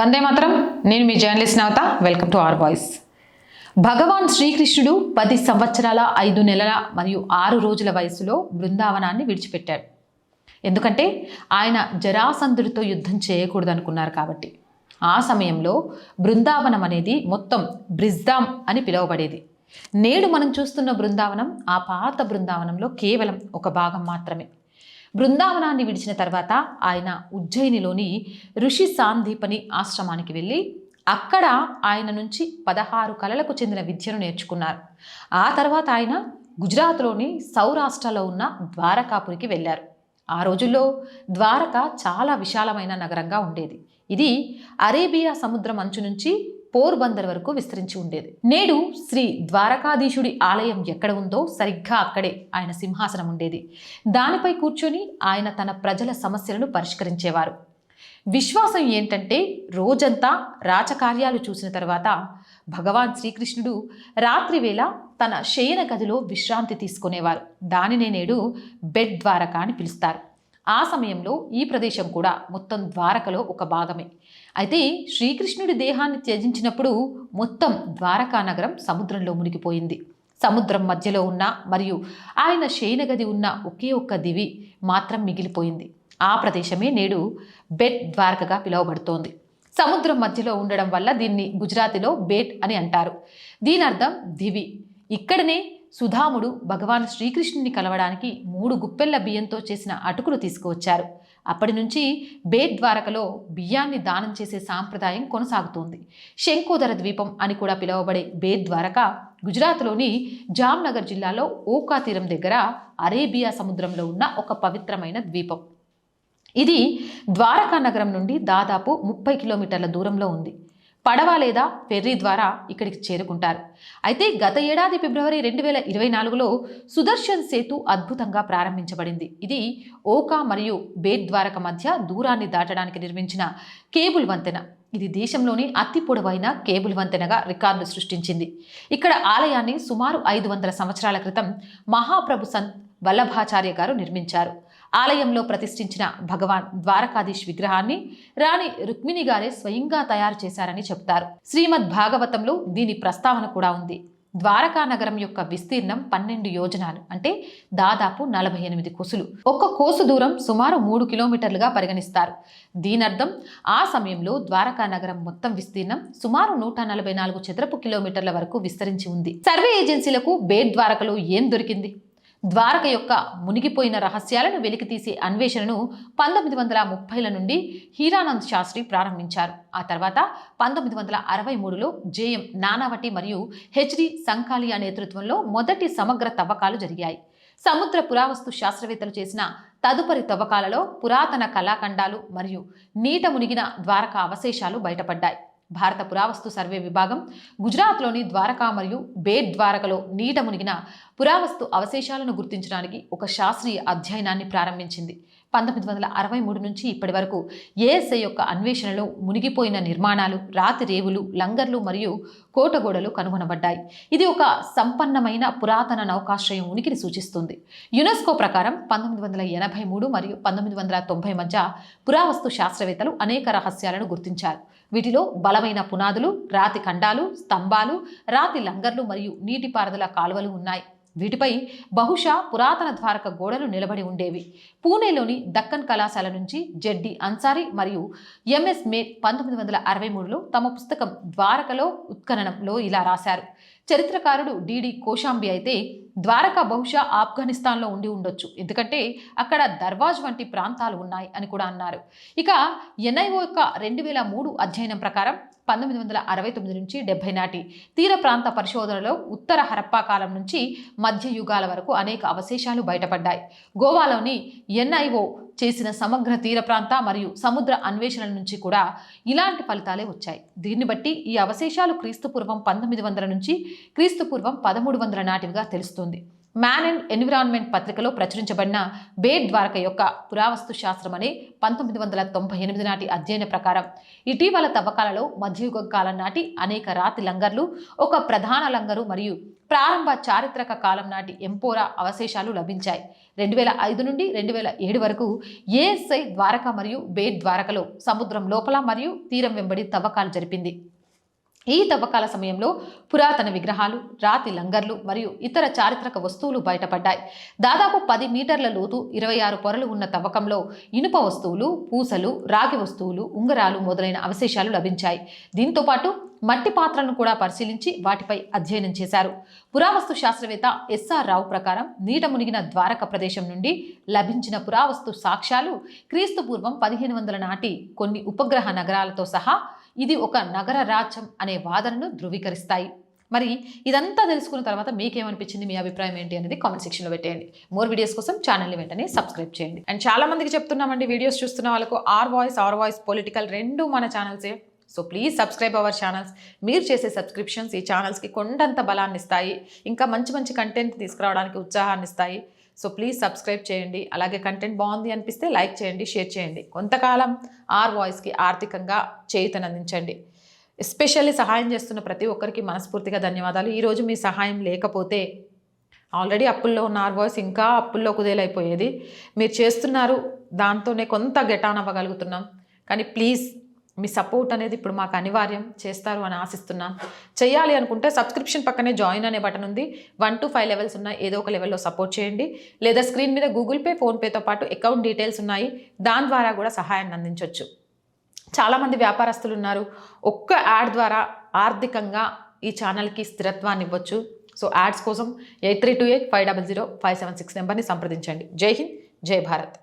వందే మాత్రం. నేను మీ journalist Navata. Welcome to R voice భగవాన్ శ్రీకృష్ణుడు పది సంవత్సరాల ఐదు నెలల మరియు ఆరు రోజుల వయసులో బృందావనాన్ని విడిచిపెట్టాడు. ఎందుకంటే ఆయన జరాసంధుడితో యుద్ధం చేయకూడదు అనుకున్నారు కాబట్టి. ఆ సమయంలో బృందావనం అనేది మొత్తం బ్రిజ్దాం అని పిలువబడేది. నేడు మనం చూస్తున్న బృందావనం ఆ పాత బృందావనంలో కేవలం ఒక భాగం మాత్రమే. బృందావనాన్ని విడిచిన తర్వాత ఆయన ఉజ్జయినిలోని ఋషి సాందీపని ఆశ్రమానికి వెళ్ళి అక్కడ ఆయన నుంచి పదహారు కళలకు చెందిన విద్యను నేర్చుకున్నారు. ఆ తర్వాత ఆయన గుజరాత్లోని సౌరాష్ట్రలో ఉన్న ద్వారకాపురికి వెళ్ళారు. ఆ రోజుల్లో ద్వారక చాలా విశాలమైన నగరంగా ఉండేది. ఇది అరేబియా సముద్రం అంచు నుంచి పోర్బందర్ వరకు విస్తరించి ఉండేది. నేడు శ్రీ ద్వారకాధీశుడి ఆలయం ఎక్కడ ఉందో సరిగ్గా అక్కడే ఆయన సింహాసనం ఉండేది. దానిపై కూర్చొని ఆయన తన ప్రజల సమస్యలను పరిష్కరించేవారు. విశ్వాసం ఏంటంటే రోజంతా రాచకార్యాలు చూసిన తర్వాత భగవాన్ శ్రీకృష్ణుడు రాత్రివేళ తన శయన గదిలో విశ్రాంతి తీసుకునేవారు. దానినే నేడు బెడ్ ద్వారకా అని పిలుస్తారు. ఆ సమయంలో ఈ ప్రదేశం కూడా మొత్తం ద్వారకలో ఒక భాగమే. అయితే శ్రీకృష్ణుడి దేహాన్ని త్యజించినప్పుడు మొత్తం ద్వారకా నగరం సముద్రంలో మునిగిపోయింది. సముద్రం మధ్యలో ఉన్న మరియు ఆయన శయనగది ఉన్న ఒకే ఒక్క దివి మాత్రం మిగిలిపోయింది. ఆ ప్రదేశమే నేడు బెట్ ద్వారకగా పిలువబడుతోంది. సముద్రం మధ్యలో ఉండడం వల్ల దీన్ని గుజరాతీలో బేట్ అని అంటారు. దీని అర్థం దివి. ఇక్కడనే సుధాముడు భగవాన్ శ్రీకృష్ణుని కలవడానికి మూడు గుప్పెళ్ళ బియ్యంతో చేసిన అటుకులు తీసుకువచ్చారు. అప్పటి నుంచి బేట్ ద్వారకలో బియ్యాన్ని దానం చేసే సాంప్రదాయం కొనసాగుతోంది. శంకోదర ద్వీపం అని కూడా పిలువబడే బేట్ ద్వారక గుజరాత్లోని జామ్నగర్ జిల్లాలో ఓకా తీరం దగ్గర అరేబియా సముద్రంలో ఉన్న ఒక పవిత్రమైన ద్వీపం. ఇది ద్వారకా నగరం నుండి దాదాపు ముప్పై కిలోమీటర్ల దూరంలో ఉంది. పడవ లేదా ఫెర్రీ ద్వారా ఇక్కడికి చేరుకుంటారు. అయితే గత ఏడాది ఫిబ్రవరి రెండు వేల ఇరవై నాలుగులో సుదర్శన్ సేతు అద్భుతంగా ప్రారంభించబడింది. ఇది ఓకా మరియు బేట్ ద్వారక మధ్య దూరాన్ని దాటడానికి నిర్మించిన కేబుల్ వంతెన. ఇది దేశంలోని అతి పొడవైన కేబుల్ వంతెనగా రికార్డు సృష్టించింది. ఇక్కడ ఆలయాన్ని సుమారు ఐదు వందల సంవత్సరాల క్రితం మహాప్రభు సంత్ వల్లభాచార్య గారు నిర్మించారు. ఆలయంలో ప్రతిష్ఠించిన భగవాన్ ద్వారకాధీష్ విగ్రహాన్ని రాణి రుక్మిణి గారే స్వయంగా తయారు చేశారని చెప్తారు శ్రీమద్ భాగవతంలో దీని ప్రస్తావన కూడా ఉంది. ద్వారకా నగరం యొక్క విస్తీర్ణం పన్నెండు యోజనాలు అంటే దాదాపు నలభై ఎనిమిది కొసులు. ఒక్క కోసు దూరం సుమారు మూడు కిలోమీటర్లుగా పరిగణిస్తారు. దీనర్థం ఆ సమయంలో ద్వారకా నగరం మొత్తం విస్తీర్ణం సుమారు నూట నలభై నాలుగు చదరపు కిలోమీటర్ల వరకు విస్తరించి ఉంది. సర్వే ఏజెన్సీలకు బేట్ ద్వారకలో ఏం దొరికింది? ద్వారక యొక్క మునిగిపోయిన రహస్యాలను వెలికితీసే అన్వేషణను పంతొమ్మిది వందల ముప్పైల నుండి హీరానంద్ శాస్త్రి ప్రారంభించారు. ఆ తర్వాత పంతొమ్మిది వందల అరవై మూడులో జేఎం నానావటి మరియు హెచ్డి సంకాలియా నేతృత్వంలో మొదటి సమగ్ర తవ్వకాలు జరిగాయి. సముద్ర పురావస్తు శాస్త్రవేత్తలు చేసిన తదుపరి తవ్వకాలలో పురాతన కళాఖండాలు మరియు నీట మునిగిన ద్వారక అవశేషాలు బయటపడ్డాయి. భారత పురావస్తు సర్వే విభాగం గుజరాత్లోని ద్వారకా మరియు బేట్ ద్వారకలో నీట మునిగిన పురావస్తు అవశేషాలను గుర్తించడానికి ఒక శాస్త్రీయ అధ్యయనాన్ని ప్రారంభించింది. పంతొమ్మిది వందల అరవై మూడు నుంచి ఇప్పటి వరకు ఏఎస్ఐ యొక్క అన్వేషణలో మునిగిపోయిన నిర్మాణాలు రాతి రేవులు లంగర్లు మరియు కోటగోడలు కనుగొనబడ్డాయి. ఇది ఒక సంపన్నమైన పురాతన నౌకాశ్రయం ఉనికిని సూచిస్తుంది. యునెస్కో ప్రకారం పంతొమ్మిది వందల ఎనభై మూడు మరియు పంతొమ్మిది వందల తొంభై మధ్య పురావస్తు శాస్త్రవేత్తలు అనేక రహస్యాలను గుర్తించారు. వీటిలో బలమైన పునాదులు రాతి ఖండాలు స్తంభాలు రాతి లంగర్లు మరియు నీటిపారుదల కాలువలు ఉన్నాయి. వీటిపై బహుశా పురాతన ద్వారక గోడలు నిలబడి ఉండేవి. పూణేలోని దక్కన్ కళాశాల నుంచి జెడ్డి అన్సారీ మరియు ఎంఎస్ మే పంతొమ్మిది వందల అరవై మూడులో తమ పుస్తకం ద్వారకలో ఉత్ఖననంలో ఇలా రాశారు. చరిత్రకారుడు డిడి కోశాంబి అయితే ద్వారక బహుశా ఆఫ్ఘనిస్తాన్లో ఉండి ఉండొచ్చు. ఎందుకంటే అక్కడ దర్వాజ్ వంటి ప్రాంతాలు ఉన్నాయి అని కూడా అన్నారు. ఇక ఎన్ఐఓ యొక్క రెండు వేల మూడు అధ్యయనం ప్రకారం పంతొమ్మిది వందల అరవై తొమ్మిది నుంచి డెబ్బై నాటి తీర ప్రాంత పరిశోధనలో ఉత్తర హరప్పా కాలం నుంచి మధ్య యుగాల వరకు అనేక అవశేషాలు బయటపడ్డాయి. గోవాలోని ఎన్ఐఓ చేసిన సమగ్ర తీర ప్రాంత మరియు సముద్ర అన్వేషణల నుంచి కూడా ఇలాంటి ఫలితాలే వచ్చాయి. దీన్ని బట్టి ఈ అవశేషాలు క్రీస్తుపూర్వం పంతొమ్మిది వందల నుంచి క్రీస్తుపూర్వం పదమూడు వందల నాటివిగా తెలుస్తుంది. మ్యాన్ అండ్ ఎన్విరాన్మెంట్ పత్రికలో ప్రచురించబడిన బేడ్ ద్వారక యొక్క పురావస్తు శాస్త్రం అనే పంతొమ్మిది వందల తొంభై ఎనిమిది నాటి అధ్యయన ప్రకారం ఇటీవల తవ్వకాలలో మధ్యయుగ కాలం నాటి అనేక రాతి లంగర్లు ఒక ప్రధాన లంగరు మరియు ప్రారంభ చారిత్రక కాలం నాటి ఎంపోరా అవశేషాలు లభించాయి. రెండు వేల ఐదు నుండి రెండు వేల ఏడు వరకు ఏఎస్ఐ ద్వారక మరియు బేట్ ద్వారకలో సముద్రం లోపల మరియు తీరం వెంబడి తవ్వకాలు జరిపింది. ఈ తవ్వకాల సమయంలో పురాతన విగ్రహాలు రాతి లంగర్లు మరియు ఇతర చారిత్రక వస్తువులు బయటపడ్డాయి. దాదాపు పది మీటర్ల లోతు ఇరవై ఆరు పొరలు ఉన్న తవ్వకంలో ఇనుప వస్తువులు పూసలు రాగి వస్తువులు ఉంగరాలు మొదలైన అవశేషాలు లభించాయి. దీంతో పాటు మట్టి పాత్రలను కూడా పరిశీలించి వాటిపై అధ్యయనం చేశారు. పురావస్తు శాస్త్రవేత్త ఎస్ఆర్ రావు ప్రకారం నీట మునిగిన ద్వారక ప్రదేశం నుండి లభించిన పురావస్తు సాక్ష్యాలు క్రీస్తు పూర్వం పదిహేను వందల నాటి కొన్ని ఉపగ్రహ నగరాలతో సహా ఇది ఒక నగర రాజ్యం అనే వాదనను ధృవీకరిస్తాయి. మరి ఇదంతా తెలుసుకున్న తర్వాత మీకేమనిపించింది? మీ అభిప్రాయం ఏంటి అనేది కామెంట్ సెక్షన్లో పెట్టేయండి. మోర్ వీడియోస్ కోసం ఛానల్ని వెంటనే సబ్స్క్రైబ్ చేయండి. అండ్ చాలా మందికి చెప్తున్నామండి వీడియోస్ చూస్తున్న వాళ్ళకు R voice R voice political రెండు మన ఛానల్సే so please subscribe our channels మీరు చేసే సబ్స్క్రిప్షన్స్ ఈ ఛానల్స్కి కొండంత బలాన్ని ఇస్తాయి ఇంకా మంచి మంచి కంటెంట్ తీసుకురావడానికి ఉత్సాహాన్ని ఇస్తాయి సో ప్లీజ్ సబ్స్క్రైబ్ చేయండి. అలాగే కంటెంట్ బాగుంది అనిపిస్తే లైక్ చేయండి షేర్ చేయండి. కొంతకాలం ఆర్ వాయిస్కి ఆర్థికంగా చేయుతనందించండి ఎస్పెషల్లీ సహాయం చేస్తున్న ప్రతి ఒక్కరికి మనస్ఫూర్తిగా ధన్యవాదాలు. ఈరోజు మీ సహాయం లేకపోతే ఆల్రెడీ అప్పుల్లో ఉన్న ఆర్ వాయిస్ ఇంకా అప్పుల్లో కుదేలైపోయేది. మీరు చేస్తున్నారు దాంతోనే కొంత గెటాన్ అవ్వగలుగుతున్నాం. కానీ ప్లీజ్ మీ సపోర్ట్ అనేది ఇప్పుడు మాకు అనివార్యం చేస్తారు అని ఆశిస్తున్నాం చేయాలి అనుకుంటే సబ్స్క్రిప్షన్ పక్కనే జాయిన్ అనే బటన్ ఉంది. వన్ టు ఫైవ్ లెవెల్స్ ఉన్న ఏదో ఒక లెవెల్లో సపోర్ట్ చేయండి. లేదా స్క్రీన్ మీద గూగుల్ పే ఫోన్పేతో పాటు అకౌంట్ డీటెయిల్స్ ఉన్నాయి. దాని ద్వారా కూడా సహాయాన్ని అందించవచ్చు చాలామంది వ్యాపారస్తులు ఉన్నారు. ఒక్క యాడ్ ద్వారా ఆర్థికంగా ఈ ఛానల్కి స్థిరత్వాన్ని ఇవ్వచ్చు. సో యాడ్స్ కోసం eight three two eight five double zero five seven six నెంబర్ని సంప్రదించండి. జై హింద్ జై భారత్.